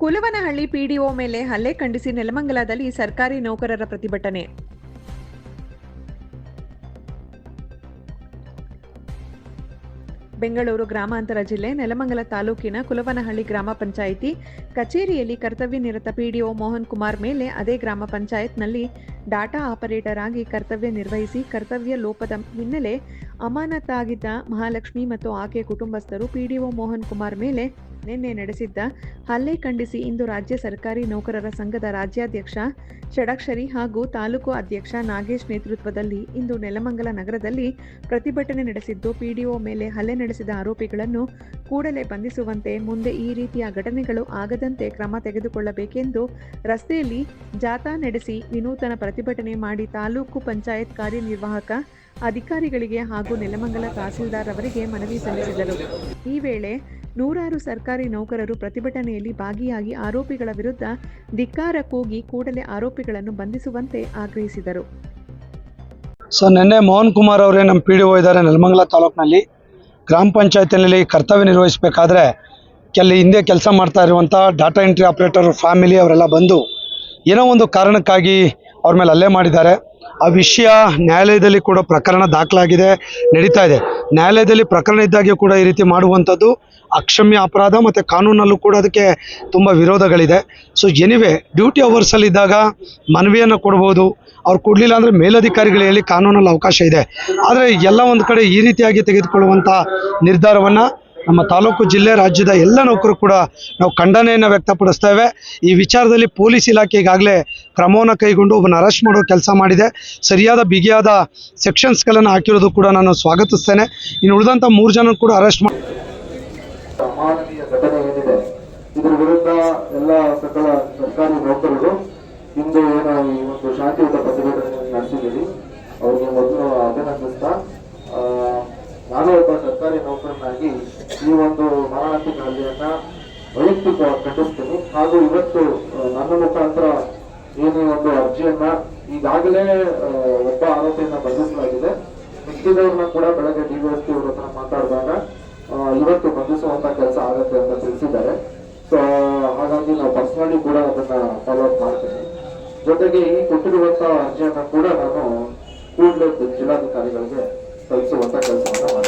ಕುಲವನಹಳ್ಳಿ PDO ಮೇಲೆ ಹಲ್ಲೆ ಖಂಡಿಸಿ ನೆಲಮಂಗಲದಲ್ಲಿ ಸರ್ಕಾರಿ ನೌಕರರ ಪ್ರತಿಭಟನೆ. ಬೆಂಗಳೂರು ಗ್ರಾಮಾಂತರ ಜಿಲ್ಲೆ ನೆಲಮಂಗಲ ತಾಲೂಕಿನ ಕುಲವನಹಳ್ಳಿ ಗ್ರಾಮ ಪಂಚಾಯಿತಿ ಕಚೇರಿಯಲ್ಲಿ ಕರ್ತವ್ಯ ನಿರತ ಪಿಡಿಒ ಮೋಹನ್ ಕುಮಾರ್ ಮೇಲೆ ಅದೇ ಗ್ರಾಮ ಪಂಚಾಯತ್ನಲ್ಲಿ ಡಾಟಾ ಆಪರೇಟರ್ ಆಗಿ ಕರ್ತವ್ಯ ನಿರ್ವಹಿಸಿ ಕರ್ತವ್ಯ ಲೋಪದ ಹಿನ್ನೆಲೆ ಅಮಾನತಾಗಿದ್ದ ಮಹಾಲಕ್ಷ್ಮಿ ಮತ್ತು ಆಕೆಯ ಕುಟುಂಬಸ್ಥರು ಪಿಡಿಒ ಮೋಹನ್ ಕುಮಾರ್ ಮೇಲೆ ನಿನ್ನೆ ನಡೆಸಿದ್ದ ಹಲ್ಲೆ ಖಂಡಿಸಿ ಇಂದು ರಾಜ್ಯ ಸರ್ಕಾರಿ ನೌಕರರ ಸಂಘದ ರಾಜ್ಯಾಧ್ಯಕ್ಷ ಷಡಕ್ಷರಿ ಹಾಗೂ ತಾಲೂಕು ಅಧ್ಯಕ್ಷ ನಾಗೇಶ್ ನೇತೃತ್ವದಲ್ಲಿ ಇಂದು ನೆಲಮಂಗಲ ನಗರದಲ್ಲಿ ಪ್ರತಿಭಟನೆ ನಡೆಸಿದ್ದು, ಪಿಡಿಒ ಮೇಲೆ ಹಲ್ಲೆ ನಡೆಸಿದ ಆರೋಪಿಗಳನ್ನು ಕೂಡಲೇ ಬಂಧಿಸುವಂತೆ ಮುಂದೆ ಈ ರೀತಿಯ ಘಟನೆಗಳು ಆಗದಂತೆ ಕ್ರಮ ತೆಗೆದುಕೊಳ್ಳಬೇಕೆಂದು ರಸ್ತೆಯಲ್ಲಿ ಜಾಥಾ ನಡೆಸಿ ವಿನೂತನ ಪ್ರತಿಭಟನೆ ಮಾಡಿ ತಾಲೂಕು ಪಂಚಾಯತ್ ಕಾರ್ಯನಿರ್ವಾಹಕ ಅಧಿಕಾರಿಗಳಿಗೆ ಹಾಗೂ ನೆಲಮಂಗಲ ತಹಸೀಲ್ದಾರ್ ಅವರಿಗೆ ಮನವಿ ಸಲ್ಲಿಸಿದರು. ಈ ವೇಳೆ ನೂರಾರು ಸರ್ಕಾರಿ ನೌಕರರು ಪ್ರತಿಭಟನೆಯಲ್ಲಿ ಭಾಗಿಯಾಗಿ ಆರೋಪಿಗಳ ವಿರುದ್ಧ ಧಿಕ್ಕಾರ ಕೂಗಿ ಕೂಡಲೇ ಆರೋಪಿಗಳನ್ನು ಬಂಧಿಸುವಂತೆ ಆಗ್ರಹಿಸಿದರು. ಸರ್, ನಿನ್ನೆ ಮೋಹನ್ ಕುಮಾರ್ ಅವರೇ ನಮ್ಮ ಪಿ ಡಿ ಒ ಇದ್ದಾರೆ ನೆಲಮಂಗಲ ತಾಲೂಕಿನಲ್ಲಿ. ಗ್ರಾಮ ಪಂಚಾಯತಿನಲ್ಲಿ ಕರ್ತವ್ಯ ನಿರ್ವಹಿಸಬೇಕಾದ್ರೆ ಕೆಲ ಹಿಂದೆ ಕೆಲಸ ಮಾಡ್ತಾ ಇರುವಂಥ ಡಾಟಾ ಎಂಟ್ರಿ ಆಪ್ರೇಟರ್ ಫ್ಯಾಮಿಲಿ ಅವರೆಲ್ಲ ಬಂದು ಏನೋ ಒಂದು ಕಾರಣಕ್ಕಾಗಿ ಅವ್ರ ಮೇಲೆ ಹಲ್ಲೆ ಮಾಡಿದ್ದಾರೆ. ಆ ವಿಷಯ ನ್ಯಾಯಾಲಯದಲ್ಲಿ ಕೂಡ ಪ್ರಕರಣ ದಾಖಲಾಗಿದೆ, ನಡೀತಾ ಇದೆ. ನ್ಯಾಯಾಲಯದಲ್ಲಿ ಪ್ರಕರಣ ಇದ್ದಾಗೆ ಕೂಡ ಈ ರೀತಿ ಮಾಡುವಂಥದ್ದು ಅಕ್ಷಮ್ಯ ಅಪರಾಧ ಮತ್ತು ಕಾನೂನಲ್ಲೂ ಕೂಡ ಅದಕ್ಕೆ ತುಂಬ ವಿರೋಧಗಳಿದೆ. ಸೊ ಎನಿವೆ ಡ್ಯೂಟಿ ಅವರ್ಸಲ್ಲಿದ್ದಾಗ ಮನವಿಯನ್ನು ಕೊಡ್ಬೋದು. ಅವ್ರು ಕೊಡಲಿಲ್ಲ ಅಂದರೆ ಮೇಲಧಿಕಾರಿಗಳು ಹೇಳಿ ಕಾನೂನಲ್ಲಿ ಅವಕಾಶ ಇದೆ. ಆದರೆ ಎಲ್ಲ ಒಂದು ಕಡೆ ಈ ರೀತಿಯಾಗಿ ತೆಗೆದುಕೊಳ್ಳುವಂಥ ನಿರ್ಧಾರವನ್ನು ನಮ್ಮ ತಾಲೂಕು, ಜಿಲ್ಲೆ, ರಾಜ್ಯದ ಎಲ್ಲ ನೌಕರು ಕೂಡ ನಾವು ಖಂಡನೆಯನ್ನು ವ್ಯಕ್ತಪಡಿಸ್ತೇವೆ ಈ ವಿಚಾರದಲ್ಲಿ ಪೊಲೀಸ್ ಇಲಾಖೆ ಈಗಾಗಲೇ ಕ್ರಮವನ್ನು ಕೈಗೊಂಡು ಒಬ್ಬನ ಅರೆಸ್ಟ್ ಮಾಡೋ ಕೆಲಸ ಮಾಡಿದೆ. ಸರಿಯಾದ, ಬಿಗಿಯಾದ ಸೆಕ್ಷನ್ಸ್ಗಳನ್ನು ಹಾಕಿರೋದು ಕೂಡ ನಾನು ಸ್ವಾಗತಿಸ್ತೇನೆ. ಇನ್ನು ಉಳಿದಂಥ ಮೂರು ಜನ ಕೂಡ ಅರೆಸ್ಟ್ ಮಾಡಿ ಇದರ ವಿರುದ್ಧ ಎಲ್ಲ ಸರ್ಕಾರಿ ನೌಕರರು ಇಂದು ಈ ಒಂದು ಶಾಂತಿಯುತ ಪ್ರತಿಭಟನೆ ನಡೆಸಿದ್ದೀರಿ. ಮೊದಲು ಸರ್ಕಾರಿ ನೌಕರನಾಗಿ ಈ ಒಂದು ಮಾರಣಾಂತಿಕ ಹಲ್ಲೆಯನ್ನ ವೈಯಕ್ತಿಕವಾಗಿ ಖಂಡಿಸ್ತೀನಿ. ಹಾಗೂ ಇವತ್ತು ನನ್ನ ಮುಖಾಂತರ ಏನು ಒಂದು ಅರ್ಜಿಯನ್ನ ಈಗಾಗಲೇ ಒಬ್ಬ ಆರೋಪಿಯನ್ನ ಬಂಧಿಸಲಾಗಿದೆ. ಮಿಕ್ಕಿದವ್ರನ್ನ ಕೂಡ ಬೆಳಗ್ಗೆ ಡಿವೈಎಸ್ಪಿ ಅವ್ರ ಹತ್ರ ಮಾತಾಡಿದಾಗ ಇವತ್ತು ಬಂಧಿಸುವಂತ ಕೆಲಸ ಆಗತ್ತೆ ಅಂತ ತಿಳಿಸಿದ್ದಾರೆ. ಸೊ ಹಾಗಾಗಿ ನಾವು ಪರ್ಸನಲಿ ಕೂಡ ಅದನ್ನ ಫಾಲೋ ಅಪ್ ಮಾಡ್ತೀನಿ. ಜೊತೆಗೆ ಈ ಕೊಟ್ಟಿರುವಂತಹ ಅರ್ಜಿಯನ್ನ ಕೂಡ ನಾನು ಕೂಡಲೇ ಜಿಲ್ಲಾಧಿಕಾರಿಗಳಿಗೆ ತಲುಪಿಸುವಂತ ಕೆಲಸವನ್ನ ಮಾಡ್ತೀನಿ.